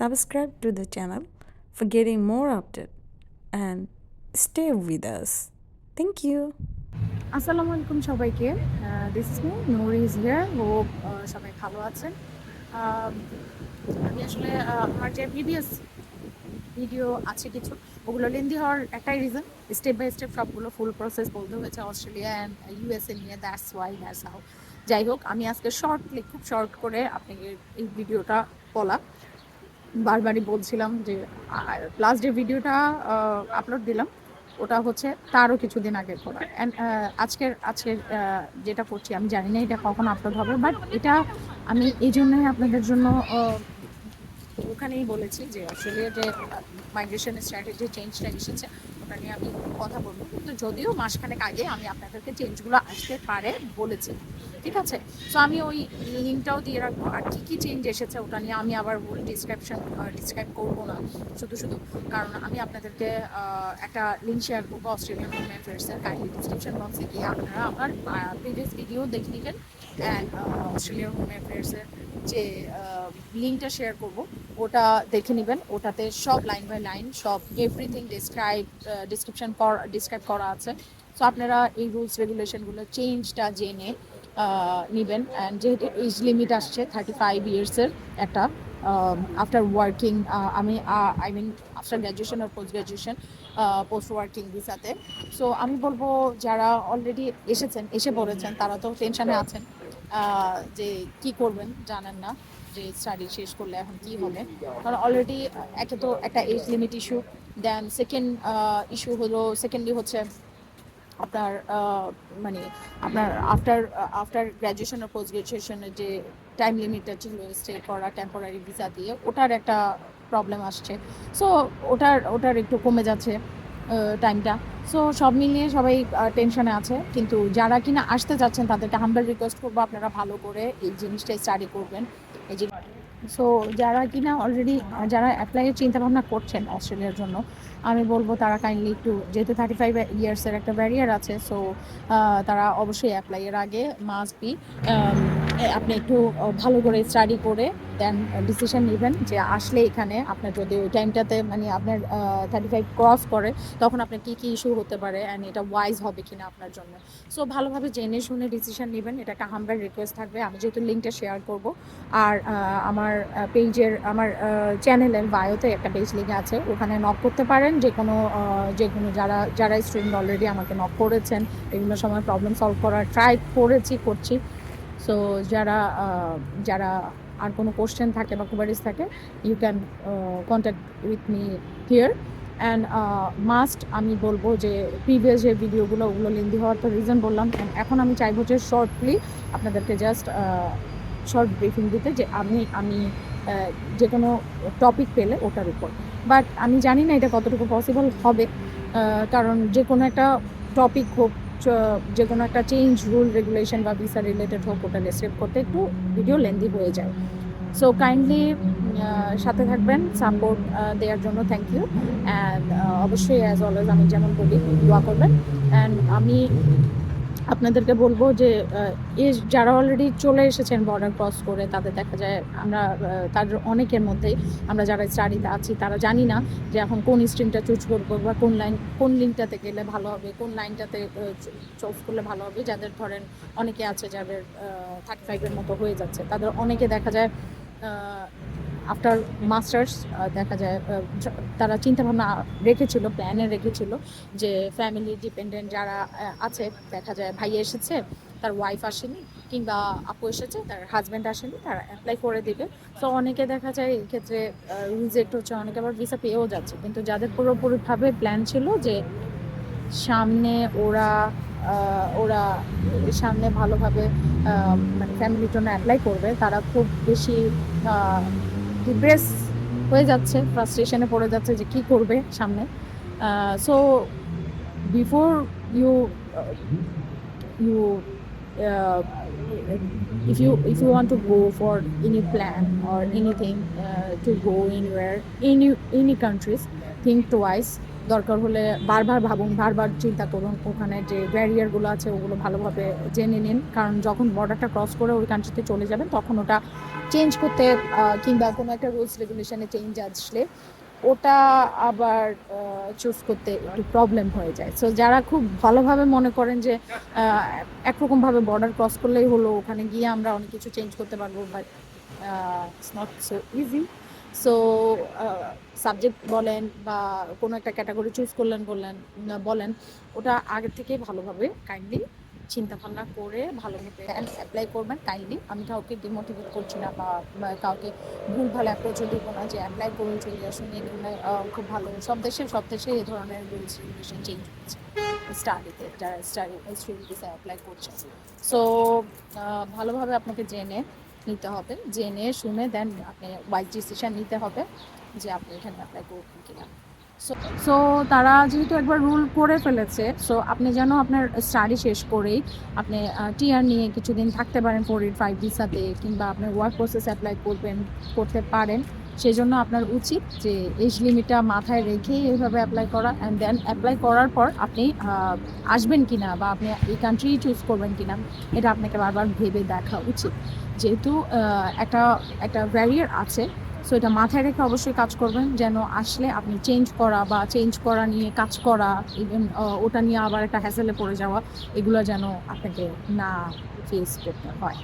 subscribe to the channel for getting more update and stay with us. Thank you. আসসালামু আলাইকুম সবাইকে। This is me Noor is here hope সবাই ভালো আছেন। আমি আসলে আমার যে প্রিভিয়াস ভিডিও আছে কিছু, ওগুলো লেন্দি হওয়ার একটাই রিজন স্টেপ বাই স্টেপ সবগুলো ফুল প্রসেস বলতে হয়েছে অস্ট্রেলিয়া অ্যান্ড ইউএসএ নিয়ে। দ্যাটস ওয়াই দ্যাটস হাউ যাই হোক, আমি আজকে শর্টলি খুব শর্ট করে আপনাকে এই ভিডিওটা বলা। বারবারই বলছিলাম যে লাস্ট যে ভিডিওটা আপলোড দিলাম, ওটা হচ্ছে তারও কিছুদিন আগের করা। অ্যান্ড আজকের আজকের যেটা করছি, আমি জানি না এটা কখন আপলোড হবে বাট এটা আমি এই জন্যই আপনাদের জন্য ওখানেই বলেছি যে অস্ট্রেলিয়ার যে মাইগ্রেশনের স্ট্র্যাটেজি চেঞ্জটা এসেছে, ওটা নিয়ে আমি কথা বলব। কিন্তু যদিও মাসখানেক আগে আমি আপনাদেরকে চেঞ্জগুলো আসতে পারে বলেছি। ঠিক আছে? সো আমি ওই লিঙ্কটাও দিয়ে রাখব। আর কী কী চেঞ্জ এসেছে ওটা নিয়ে আমি আবার ফুল ডিসক্রিপশন ডিসক্রাইব করব না। শুধু শুধু। কারণ আমি আপনাদেরকে একটা লিঙ্ক শেয়ার করব অস্ট্রেলিয়ান হোম অ্যাফেয়ার্সের কাইন্ডলি ডিসক্রিপশন বক্সে গিয়ে আপনারা আমার প্রিভিয়াস ভিডিও দেখে নেবেন অ্যান্ড অস্ট্রেলিয়ান হোম অ্যাফেয়ার্সের যে লিঙ্কটা শেয়ার করব, ওটা দেখে নেবেন। ওটাতে সব লাইন বাই লাইন সব এভরিথিং ডিসক্রাইব ডিসক্রিপশন ডিসক্রাইব করা আছে। সো আপনারা এই রুলস রেগুলেশনগুলো চেঞ্জটা জেনে নেবেন। অ্যান্ড যেহেতু এজ লিমিট আসছে থার্টি ফাইভ ইয়ার্সের একটা আফটার ওয়ার্কিং আমি আই মিন আফটার গ্র্যাজুয়েশন আর পোস্ট গ্র্যাজুয়েশন পোস্ট ওয়ার্কিং ভিসাতে সো আমি বলব যারা অলরেডি এসেছেন এসে পড়েছেন তারা তো টেনশনে আছেন যে কি করবেন জানেন না যে স্টাডি শেষ করলে এখন কি হবে। কারণ অলরেডি একটা তো একটা age limit issue then second issue হলো সেকেন্ডলি হচ্ছে আপনার মানে আপনার আফটার আফটার গ্র্যাজুয়েশন আর পোস্ট গ্র্যাজুয়েশনের যে টাইম লিমিটটা ছিল স্টে করা টেম্পোরারি ভিসা দিয়ে, ওটার একটা প্রবলেম আসছে। সো ওটার ওটার একটু কমে যাচ্ছে টাইমটা সো সব মিলিয়ে সবাই টেনশনে আছে। কিন্তু যারা কিনা আসতে যাচ্ছেন, তাদেরকে হাম্বার রিকোয়েস্ট করব, আপনারা ভালো করে এই জিনিসটা স্টাডি করবেন। সো যারা কিনা অলরেডি যারা অ্যাপ্লাইয়ের চিন্তা ভাবনা করছেন অস্ট্রেলিয়ার জন্য, আমি বলব তারা কাইন্ডলি একটু যেহেতু থার্টি ফাইভ ইয়ার্সের একটা ব্যারিয়ার আছে সো তারা অবশ্যই অ্যাপ্লাইয়ের আগে মাস্ট বি আপনি একটু ভালো করে স্টাডি করে দেন ডিসিশন নেবেন যে আসলে এখানে আপনার যদি ওই টাইমটাতে মানে আপনার থার্টি ফাইভ ক্রস করে, তখন আপনার কী কী ইস্যু হতে পারে অ্যান্ড এটা ওয়াইজ হবে কিনা আপনার জন্য। সো ভালোভাবে জেনে শুনে ডিসিশন নেবেন। এটা একটা হাম্বার রিকোয়েস্ট থাকবে। আমি যেহেতু লিঙ্কটা শেয়ার করব। আর আমার পেজের আমার চ্যানেলের বায়োতে একটা পেজ লিঙ্ক আছে। ওখানে নক করতে পারেন। যে কোনো যে কোনো যারা যারা স্টুডেন্ট অলরেডি আমাকে নক করেছেন, বিভিন্ন সময় প্রবলেম সলভ করার ট্রাই করেছি, করছি। সো যারা যারা আর কোনো কোশ্চেন থাকে বা কুবারিজ থাকে you can contact with me here and must আমি বলব যে প্রিভিয়াস যে ভিডিওগুলো ওগুলো লেন্দি হওয়ার তো রিজন বললাম। এখন আমি চাইব যে শর্টলি আপনাদেরকে জাস্ট শর্ট ব্রিফিং দিতে যে আমি আমি যে কোনো টপিক পেলে ওটার উপর। বাট আমি জানি না এটা কতটুকু পসিবল হবে কারণ যে কোনো একটা টপিক হোক যে কোনো একটা চেঞ্জ রুল রেগুলেশন বা ভিসা রিলেটেড হোক, ওটা রেসিভ করতে একটু ভিডিও লেন্দি হয়ে যায়। সো কাইন্ডলি সাথে থাকবেন সাপোর্ট দেওয়ার জন্য থ্যাংক ইউ অ্যান্ড অবশ্যই অ্যাজ অলওয়েজ আমি যেমন বলি, দোয়া করবেন অ্যান্ড আমি আপনাদেরকে বলব যে যারা অলরেডি চলে এসেছেন বর্ডার ক্রস করে, তাদের দেখা যায় আমরা তাদের অনেকের মধ্যেই আমরা যারা স্টাডিতে আছি, তারা জানি না যে এখন কোন স্ট্রিমটা চুজ করব বা কোন লাইন কোন লিঙ্কটাতে গেলে ভালো হবে, কোন লাইনটাতে চুজ করলে ভালো হবে। যাদের ধরেন অনেকে আছে যাদের থার্টি ফাইভের মতো হয়ে যাচ্ছে, তাদের অনেকে দেখা যায় আফটার মাস্টার্স দেখা যায় য- তারা চিন্তাভাবনা রেখেছিল প্ল্যানে রেখেছিল যে ফ্যামিলি ডিপেন্ডেন্ট যারা আছে, দেখা যায় ভাই এসেছে, তার ওয়াইফ আসেনি, কিংবা আপু এসেছে, তার হাজব্যান্ড আসেনি, তারা অ্যাপ্লাই করে দিবে। তো অনেকে দেখা যায় এই ক্ষেত্রে রিজেক্ট হচ্ছে, অনেকে আবার ভিসা পেয়েও যাচ্ছে। কিন্তু যাদের পুরোপুরিভাবে প্ল্যান ছিল যে সামনে ওরা ওরা সামনে ভালোভাবে মানে ফ্যামিলির জন্য অ্যাপ্লাই করবে, তারা খুব বেশি ডিপ্রেস হয়ে যাচ্ছে ফ্রাস্ট্রেশনে পড়ে যাচ্ছে যে কি করবে সামনে। So before you you if you if you want to go for any plan or anything uh, to go anywhere any any countries think twice. দরকার হলে বারবার ভাবুন বারবার চিন্তা করুন। ওখানে যে ব্যারিয়ারগুলো আছে ওগুলো ভালোভাবে জেনে নিন। কারণ যখন বর্ডারটা ক্রস করে ওই কান্ট্রিতে চলে যাবেন তখন ওটা চেঞ্জ করতে কিংবা কোনো একটা রুলস রেগুলেশনে চেঞ্জ আসলে ওটা আবার চুজ করতে একটু প্রবলেম হয়ে যায়। সো যারা খুব ভালোভাবে মনে করেন যে একরকমভাবে বর্ডার ক্রস করলেই হলো, ওখানে গিয়ে আমরা অনেক কিছু চেঞ্জ করতে পারব but it's not so easy so subject বলেন বা কোনো একটা ক্যাটাগরি চুজ করলেন, বললেন, বলেন, ওটা আগে থেকে ভালোভাবে কাইন্ডলি চিন্তা ভাবনা করে ভালোভাবে অ্যাপ্লাই করবেন কাইন্ডলি আমি কাউকে ডিমোটিভেট করছি না বা কাউকে ভুল ভালো অ্যাপ্রোচও দিব না যে অ্যাপ্লাই করুন চলে আসুন এখানে আহ, খুব ভালো সব দেশে সব দেশে এই ধরনের রুলস রেগুলেশন চেঞ্জ হচ্ছে। স্টাডিতে যারা স্টাডি স্টুডেন্ট অ্যাপ্লাই করছে। সো ভালোভাবে আপনাকে জেনে নিতে হবে। জেনে শুনে দেন আপনি ওয়াইজ ডিসিশন নিতে হবে যে আপনি এখানে অ্যাপ্লাই করবেন কিনা। সো তারা যেহেতু একবার রুল করে ফেলেছে সো আপনি যেন আপনার স্টাডি শেষ করেই আপনি টিআর নিয়ে কিছুদিন থাকতে পারেন ফোর এইট ফাইভ ভিসাতে কিংবা আপনার ওয়ার্ক প্রসেস অ্যাপ্লাই করবেন, করতে পারেন। সেই জন্য আপনার উচিত যে এজ লিমিটটা মাথায় রেখেই এইভাবে অ্যাপ্লাই করা অ্যান্ড দেন অ্যাপ্লাই করার পর আপনি আসবেন কিনা বা আপনি এই কান্ট্রি চুজ করবেন কিনা, এটা আপনাকে বারবার ভেবে দেখা উচিত। যেহেতু একটা একটা ব্যারিয়ার আছে সো এটা মাথায় রেখে অবশ্যই কাজ করবেন, যেন আসলে আপনি চেঞ্জ করা বা চেঞ্জ করা নিয়ে কাজ করা ইভেন ওটা নিয়ে আবার একটা হ্যাসেলে পড়ে যাওয়া, এগুলো যেন আপনাকে না ফেস করতে হয়।